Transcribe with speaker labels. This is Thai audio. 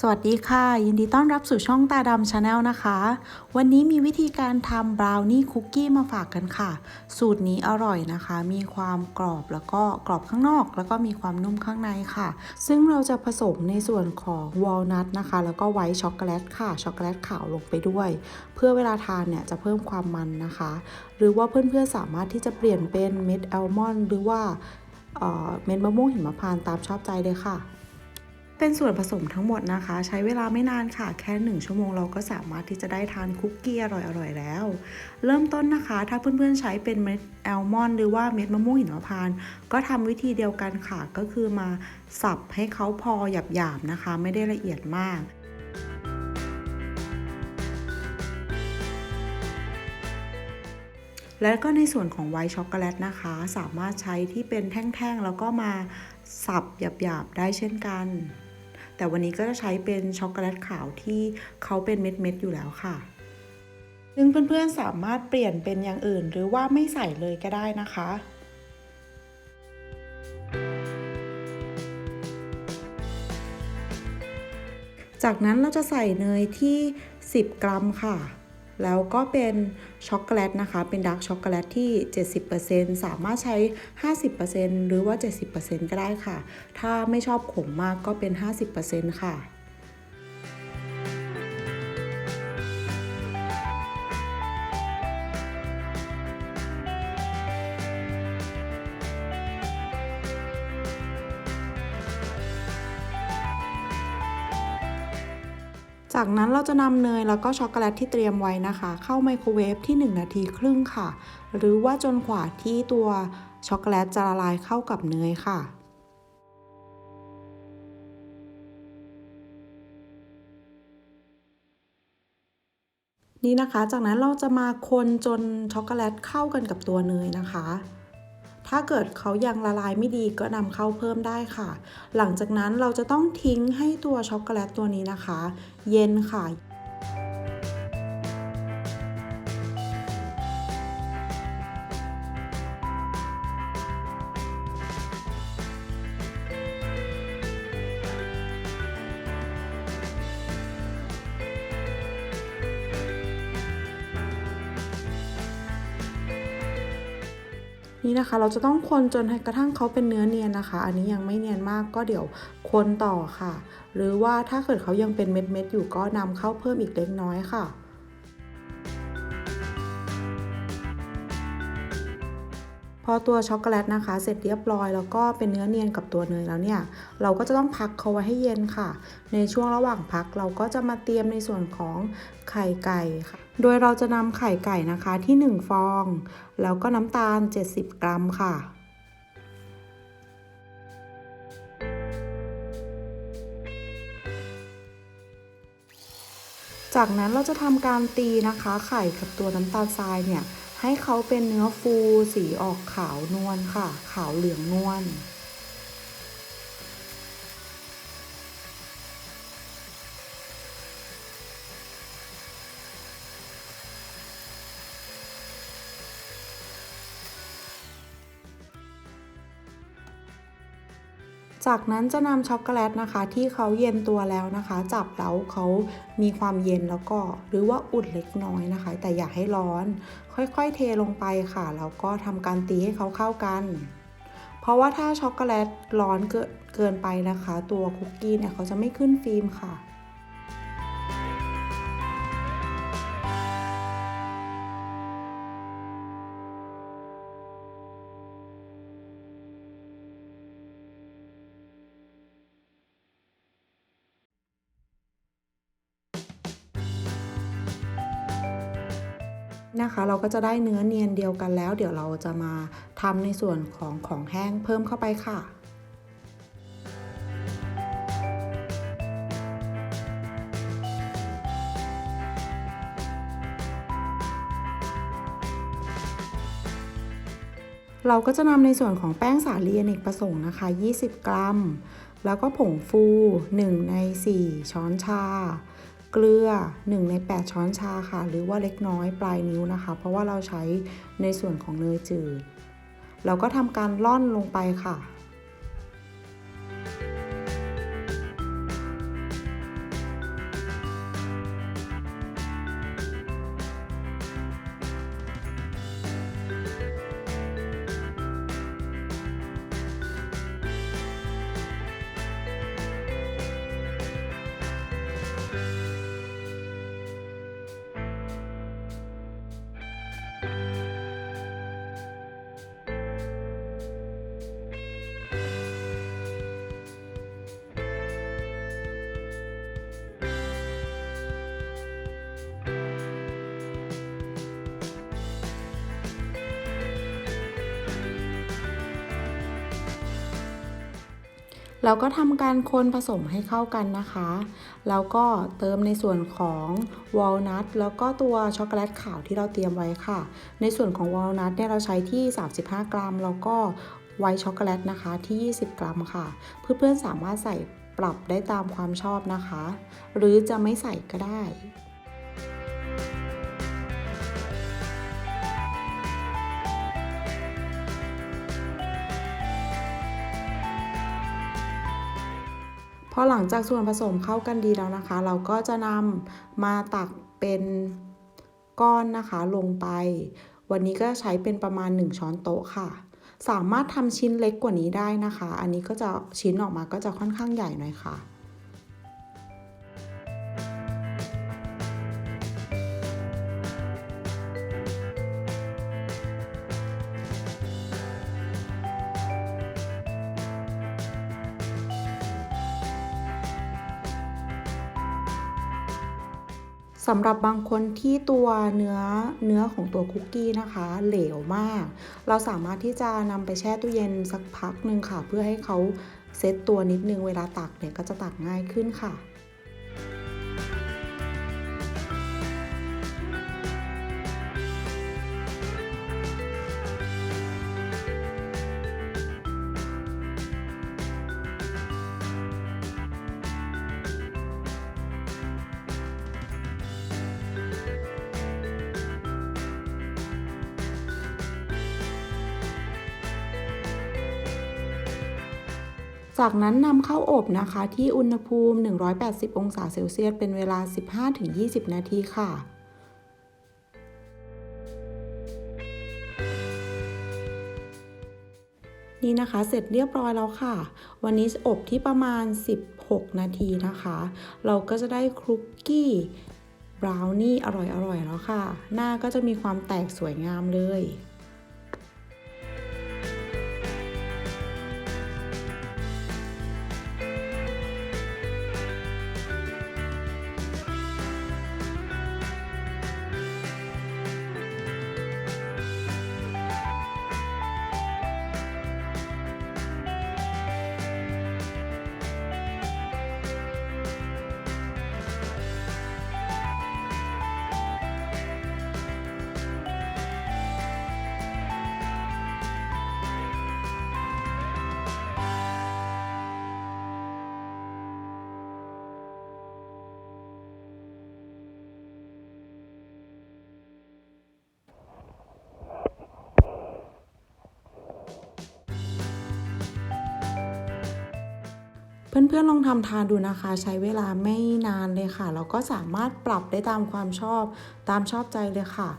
Speaker 1: สวัสดีค่ะ ยินดีต้อนรับสู่ช่องตาดำชาแนลนะคะ วันนี้มีวิธีการทำบราวนี่คุกกี้มาฝากกันค่ะ สูตรนี้อร่อยนะคะ มีความกรอบแล้วก็กรอบข้างนอก แล้วก็มีความนุ่มข้างในค่ะ ซึ่งเราจะผสมในส่วนของวอลนัทนะคะ แล้วก็ไวท์ช็อกโกแลตค่ะช็อกโกแลตขาวลงไปด้วย เพื่อเวลาทานเนี่ยจะเพิ่มความมันนะคะ หรือว่าเพื่อนๆสามารถที่จะเปลี่ยนเป็นเม็ดอัลมอนด์หรือว่าเเม็ดมะม่วงหิมพานต์ตามชอบใจเลยค่ะ เป็นส่วนผสมทั้งหมดนะคะ ใช้เวลาไม่นานค่ะ แค่ 1 ชั่วโมงเราก็สามารถที่จะได้ทานคุกกี้อร่อยๆแล้ว เริ่มต้นนะคะ ถ้าเพื่อนๆใช้เป็นเม็ดแอลมอนด์หรือว่าเม็ดมะม่วงหิมพานต์ก็ทำวิธีเดียวกันค่ะ ก็คือมาสับให้เขาพอหยาบๆนะคะ ไม่ได้ละเอียดมากแล้วก็ในส่วนของไวท์ช็อกโกแลตนะคะ สามารถใช้ที่เป็นแท่งๆ แล้วก็มาสับหยาบๆ ได้เช่นกัน แต่วันนี้ก็จะใช้เป็นช็อกโกแลตขาวที่เขาเป็นเม็ดๆอยู่แล้วค่ะ ซึ่งเพื่อนๆสามารถเปลี่ยนเป็นอย่างอื่น หรือว่าไม่ใส่เลยก็ได้นะคะจากนั้นเราจะใส่เนยที่ 10 กรัมค่ะ แล้วก็เป็นช็อกโกแลตนะคะ เป็นดาร์กช็อกโกแลตที่ 70%สามารถใช้ 50%หรือว่า 70%ก็ได้ค่ะ ถ้าไม่ชอบขมมากก็เป็น 50%ค่ะ จากนั้นเราจะนำเนยแล้วก็ช็อกโกแลตที่เตรียมไว้นะคะ เข้าไมโครเวฟที่ 1 นาทีครึ่งค่ะ หรือว่าจนกว่าที่ตัวช็อกโกแลตจะละลายเข้ากับเนยค่ะนี่นะคะ จากนั้นเราจะมาคนจนช็อกโกแลตเข้ากันกับตัวเนยนะคะ ถ้าเกิดเขายังละลายไม่ดีก็นำเข้าเพิ่มได้ค่ะ หลังจากนั้นเราจะต้องทิ้งให้ตัวช็อกโกแลตตัวนี้นะคะ เย็นค่ะ นี่นะคะ เราจะต้องคนจนกระทั่งเขาเป็นเนื้อเนียนนะคะ อันนี้ยังไม่เนียนมากก็เดี๋ยวคนต่อค่ะ หรือว่าถ้าเกิดเขายังเป็นเม็ดๆอยู่ก็นำเข้าเพิ่มอีกเล็กน้อยค่ะพอตัวช็อกโกแลตนะคะ เสร็จเรียบร้อยแล้วก็เป็นเนื้อเนียนกับตัวเนยแล้วเนี่ย เราก็จะต้องพักเขาไว้ให้เย็นค่ะ ในช่วงระหว่างพักเราก็จะมาเตรียมในส่วนของไข่ไก่ค่ะ โดยเราจะนำไข่ไก่นะคะที่ 1 ฟอง แล้วก็น้ำตาล 70 กรัมค่ะจากนั้นเราจะทำการตีนะคะ ไข่กับตัวน้ำตาลทรายเนี่ย ให้เขาเป็นเนื้อฟูสีออกขาวนวลค่ะ ขาวเหลืองนวล จากนั้นจะนำช็อกโกแลตนะคะ ที่เขาเย็นตัวแล้วนะคะ จับแล้วเขามีความเย็นแล้วก็ หรือว่าอุ่นเล็กน้อยนะคะ แต่อย่าให้ร้อน ค่อยๆเทลงไปค่ะแล้วก็ทำการตีให้เขาเข้ากัน เพราะว่าถ้าช็อกโกแลตร้อนเกินเกินไปนะคะ ตัวคุกกี้เนี่ยเขาจะไม่ขึ้นฟิล์มค่ะ นะคะ เราก็จะได้เนื้อเนียนเดียวกันแล้ว เดี๋ยวเราจะมาทำในส่วนของของแห้งเพิ่มเข้าไปค่ะเราก็จะนำในส่วนของแป้งสาลีอเนกประสงค์นะคะ 20 กรัม แล้วก็ผงฟู 1 ใน 4 ช้อนชา เกลือ 1 ใน 8 ช้อนชาค่ะ หรือว่าเล็กน้อยปลายนิ้วนะคะ เพราะว่าเราใช้ในส่วนของเนยจืดเราก็ทำการล่อนลงไปค่ะ Bye. แล้วก็ทำการคนผสมให้เข้ากันนะคะ แล้วก็เติมในส่วนของวอลนัทแล้วก็ตัวช็อกโกแลตขาวที่เราเตรียมไว้ค่ะ ในส่วนของวอลนัทเนี่ยเราใช้ที่ 35 กรัม แล้วก็ไวท์ช็อกโกแลตนะคะที่ 20 กรัมค่ะ เพื่อนๆสามารถใส่ปรับได้ตามความชอบนะคะ หรือจะไม่ใส่ก็ได้ พอหลังจากส่วนผสมเข้ากันดีแล้วนะคะ เราก็จะนำมาตักเป็นก้อนนะคะลงไป วันนี้ก็ใช้เป็นประมาณ 1 ช้อนโต๊ะค่ะ สามารถทำชิ้นเล็กกว่านี้ได้นะคะ อันนี้ก็จะชิ้นออกมาก็จะค่อนข้างใหญ่หน่อยค่ะ สำหรับบางคนที่ตัวเนื้อเนื้อของตัวคุกกี้นะคะ เหลวมาก เราสามารถที่จะนำไปแช่ตู้เย็นสักพักหนึ่งค่ะ เพื่อให้เขาเซตตัวนิดนึงเวลาตักเนี่ยก็จะตักง่ายขึ้นค่ะ จากนั้นนำเข้าอบนะคะที่อุณหภูมิ 180 องศาเซลเซียส เป็นเวลา 15-20 นาทีค่ะ นี่นะคะเสร็จเรียบร้อยแล้วค่ะ วันนี้อบที่ประมาณ 16 นาทีนะคะ เราก็จะได้คุกกี้บราวนี่อร่อยๆแล้วค่ะ หน้าก็จะมีความแตกสวยงามเลย เพื่อนๆลองทำทานดูนะคะ ใช้เวลาไม่นานเลยค่ะแล้วก็สามารถปรับได้ตามความชอบตามชอบใจเลยค่ะ